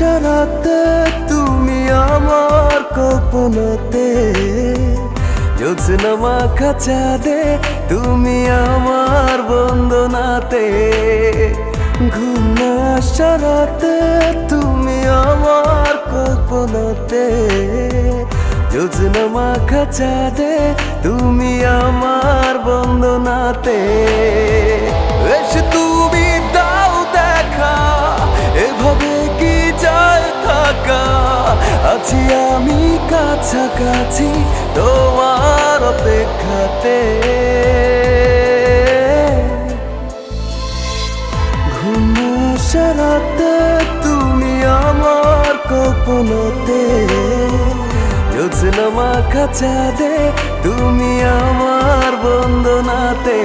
সারাতে তুমি আমার কল্পনাতে। যোজনা মাখা চাঁদে তুমি আমার বন্দনাতে। ঘুম সারাতে তুমি আমার কল্পনাতে। যোজনা মাখা চাঁদে তুমি আমার বন্দনাতে। থাকা আছি আমি কাছাকাছি তোমার অপেক্ষাতে। ঘুমো সারাতে তুমি আমার কল্পনাতে। যোজনা মাখা চাঁদে তুমি আমার বন্দনাতে।